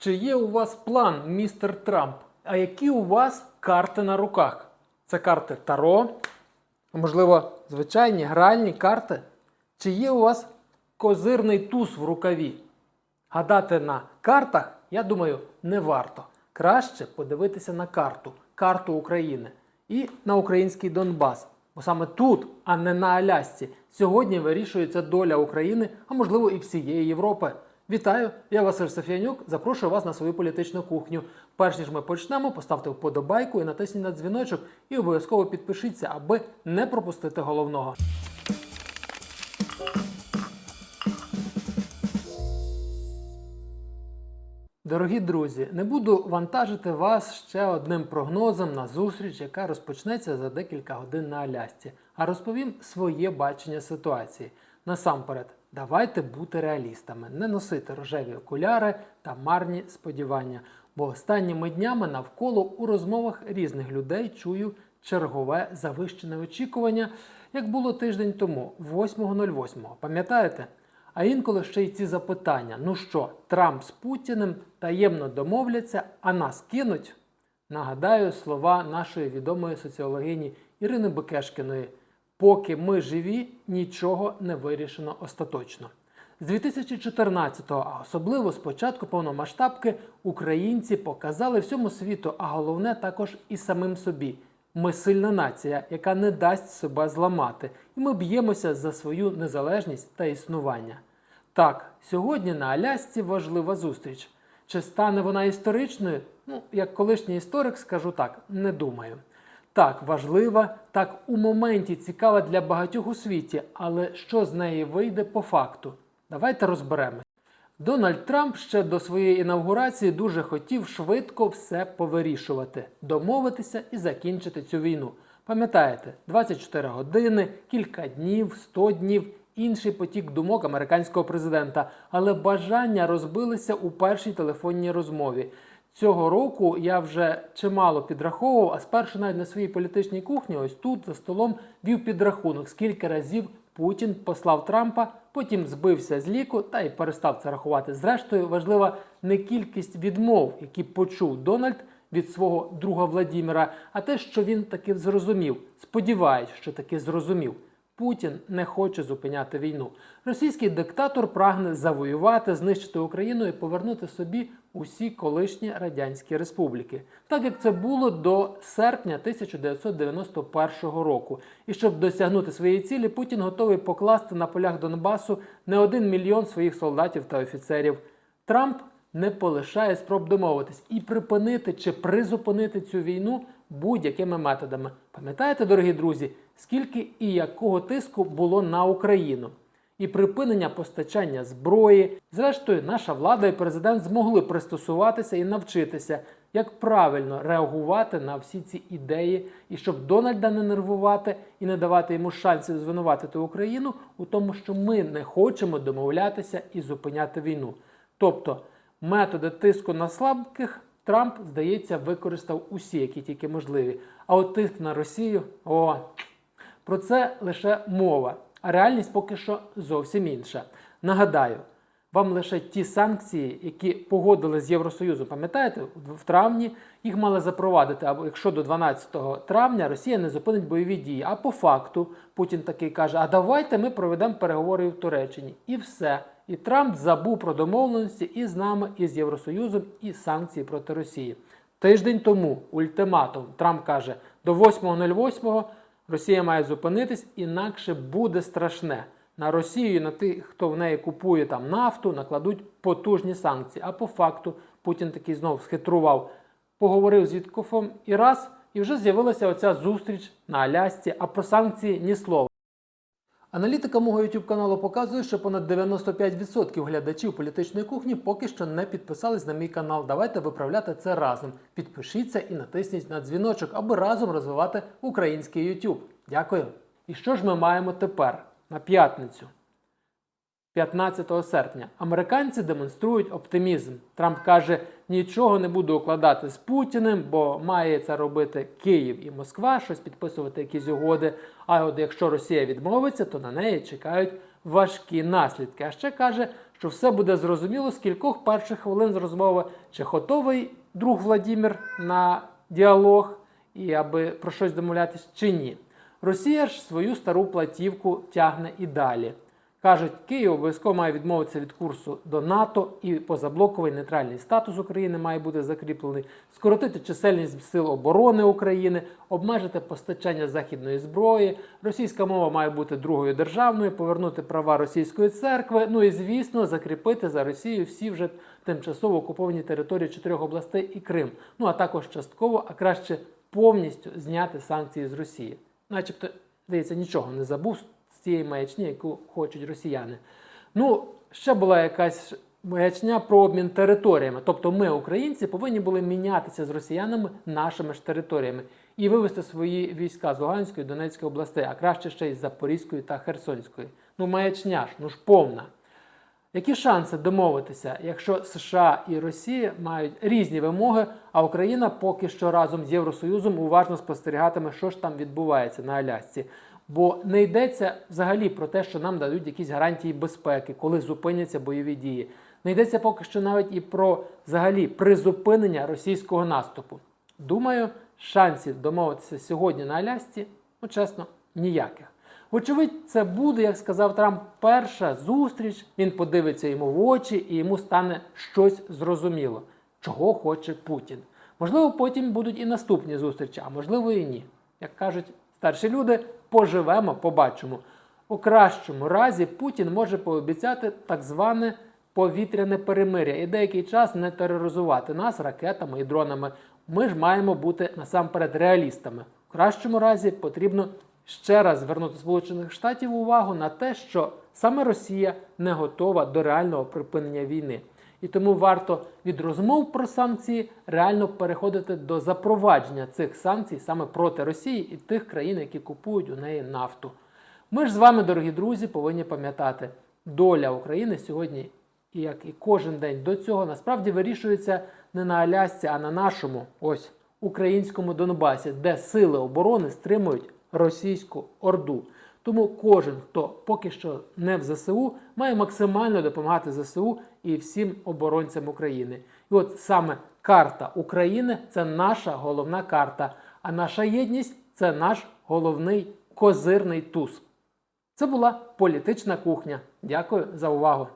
Чи є у вас план, містер Трамп? А які у вас карти на руках? Це карти Таро, можливо, звичайні гральні карти? Чи є у вас козирний туз в рукаві? Гадати на картах, я думаю, не варто. Краще подивитися на карту, карту України і на український Донбас. Бо саме тут, а не на Алясці, сьогодні вирішується доля України, а можливо і всієї Європи. Вітаю! Я Василь Софіянюк. Запрошую вас на свою політичну кухню. Перш ніж ми почнемо, поставте вподобайку і натисніть на дзвіночок, і обов'язково підпишіться, аби не пропустити головного. Дорогі друзі, не буду вантажити вас ще одним прогнозом на зустріч, яка розпочнеться за декілька годин на Алясці, а розповім своє бачення ситуації. Насамперед, давайте бути реалістами, не носити рожеві окуляри та марні сподівання. Бо останніми днями навколо у розмовах різних людей чую чергове завищене очікування, як було тиждень тому, 8.08. Пам'ятаєте? А інколи ще й ці запитання: ну що, Трамп з Путіним таємно домовляться, а нас кинуть? Нагадаю слова нашої відомої соціологині Ірини Бекешкіної: поки ми живі, нічого не вирішено остаточно. З 2014-го, а особливо з початку повномасштабки, українці показали всьому світу, а головне також і самим собі. Ми сильна нація, яка не дасть себе зламати, і ми б'ємося за свою незалежність та існування. Так, сьогодні на Алясці важлива зустріч. Чи стане вона історичною? Ну, як колишній історик, скажу так, не думаю. Так, важлива, так у моменті цікава для багатьох у світі, але що з неї вийде по факту? Давайте розберемось. Дональд Трамп ще до своєї інавгурації дуже хотів швидко все повирішувати, домовитися і закінчити цю війну. Пам'ятаєте, 24 години, кілька днів, 100 днів, інший потік думок американського президента, але бажання розбилися у першій телефонній розмові. Цього року я вже чимало підраховував, а спершу навіть на своїй політичній кухні, ось тут за столом вів підрахунок, скільки разів Путін послав Трампа, потім збився з ліку та й перестав це рахувати. Зрештою, важлива не кількість відмов, які почув Дональд від свого друга Владіміра, а те, що він таки зрозумів. Сподіваюсь, що таки зрозумів. Путін не хоче зупиняти війну. Російський диктатор прагне завоювати, знищити Україну і повернути собі усі колишні радянські республіки, так як це було до серпня 1991 року. І щоб досягнути своєї цілі, Путін готовий покласти на полях Донбасу не один мільйон своїх солдатів та офіцерів. Трамп не полишає спроб домовитись і припинити чи призупинити цю війну будь-якими методами. Пам'ятаєте, дорогі друзі, скільки і якого тиску було на Україну? І припинення постачання зброї. Зрештою, наша влада і президент змогли пристосуватися і навчитися, як правильно реагувати на всі ці ідеї, і щоб Дональда не нервувати і не давати йому шансів звинуватити Україну у тому, що ми не хочемо домовлятися і зупиняти війну. Тобто методи тиску на слабких Трамп, здається, використав усі, які тільки можливі. А от тиск на Росію, о, про це лише мова. А реальність поки що зовсім інша. Нагадаю, вам лише ті санкції, які погодили з Євросоюзом, пам'ятаєте, в травні їх мали запровадити, або якщо до 12 травня Росія не зупинить бойові дії. А по факту Путін такий каже: а давайте ми проведемо переговори в Туреччині. І все. І Трамп забув про домовленості і з нами, і з Євросоюзом, і санкції проти Росії. Тиждень тому ультиматум Трамп каже: до 8.08 Росія має зупинитись, інакше буде страшне. На Росію і на тих, хто в неї купує там нафту, накладуть потужні санкції. А по факту Путін такий знов схитрував, поговорив з Віткофом і раз, і вже з'явилася оця зустріч на Алясці, а про санкції ні слова. Аналітика мого YouTube каналу показує, що понад 95% глядачів політичної кухні поки що не підписались на мій канал. Давайте виправляти це разом. Підпишіться і натисніть на дзвіночок, аби разом розвивати український YouTube. Дякую. І що ж ми маємо тепер на п'ятницю? 15 серпня американці демонструють оптимізм. Трамп каже, нічого не буду укладати з Путіним, бо має це робити Київ і Москва, щось підписувати якісь угоди. А от якщо Росія відмовиться, то на неї чекають важкі наслідки. А ще каже, що все буде зрозуміло з кількох перших хвилин з розмови, чи готовий друг Владімір на діалог і аби про щось домовлятись, чи ні. Росія ж свою стару платівку тягне і далі. Кажуть, Київ обов'язково має відмовитися від курсу до НАТО і позаблоковий нейтральний статус України має бути закріплений, скоротити чисельність сил оборони України, обмежити постачання західної зброї. Російська мова має бути другою державною, повернути права російської церкви. Ну і звісно, закріпити за Росією всі вже тимчасово окуповані території чотирьох областей і Крим. Ну а також частково, а краще повністю зняти санкції з Росії, начебто. Здається, нічого не забув з цієї маячні, яку хочуть росіяни. Ну, ще була якась маячня про обмін територіями. Тобто ми, українці, повинні були мінятися з росіянами нашими ж територіями і вивести свої війська з Луганської, Донецької областей, а краще ще й з Запорізької та Херсонської. Ну, маячня ж, ну ж повна. Які шанси домовитися, якщо США і Росія мають різні вимоги, а Україна поки що разом з Євросоюзом уважно спостерігатиме, що ж там відбувається на Алясці? Бо не йдеться взагалі про те, що нам дадуть якісь гарантії безпеки, коли зупиняться бойові дії. Не йдеться поки що навіть і про взагалі призупинення російського наступу. Думаю, шансів домовитися сьогодні на Алясці, ну чесно, ніяких. Вочевидь, це буде, як сказав Трамп, перша зустріч. Він подивиться йому в очі і йому стане щось зрозуміло, чого хоче Путін. Можливо, потім будуть і наступні зустрічі, а можливо і ні. Як кажуть старші люди, поживемо, побачимо. У кращому разі Путін може пообіцяти так зване повітряне перемиря і деякий час не тероризувати нас ракетами і дронами. Ми ж маємо бути насамперед реалістами. В кращому разі потрібно ще раз звернути Сполучених Штатів увагу на те, що саме Росія не готова до реального припинення війни. І тому варто від розмов про санкції реально переходити до запровадження цих санкцій саме проти Росії і тих країн, які купують у неї нафту. Ми ж з вами, дорогі друзі, повинні пам'ятати, доля України сьогодні, як і кожен день до цього, насправді вирішується не на Алясці, а на нашому ось українському Донбасі, де сили оборони стримують російську орду. Тому кожен, хто поки що не в ЗСУ, має максимально допомагати ЗСУ і всім оборонцям України. І от саме карта України це наша головна карта, а наша єдність це наш головний козирний туз. Це була політична кухня. Дякую за увагу.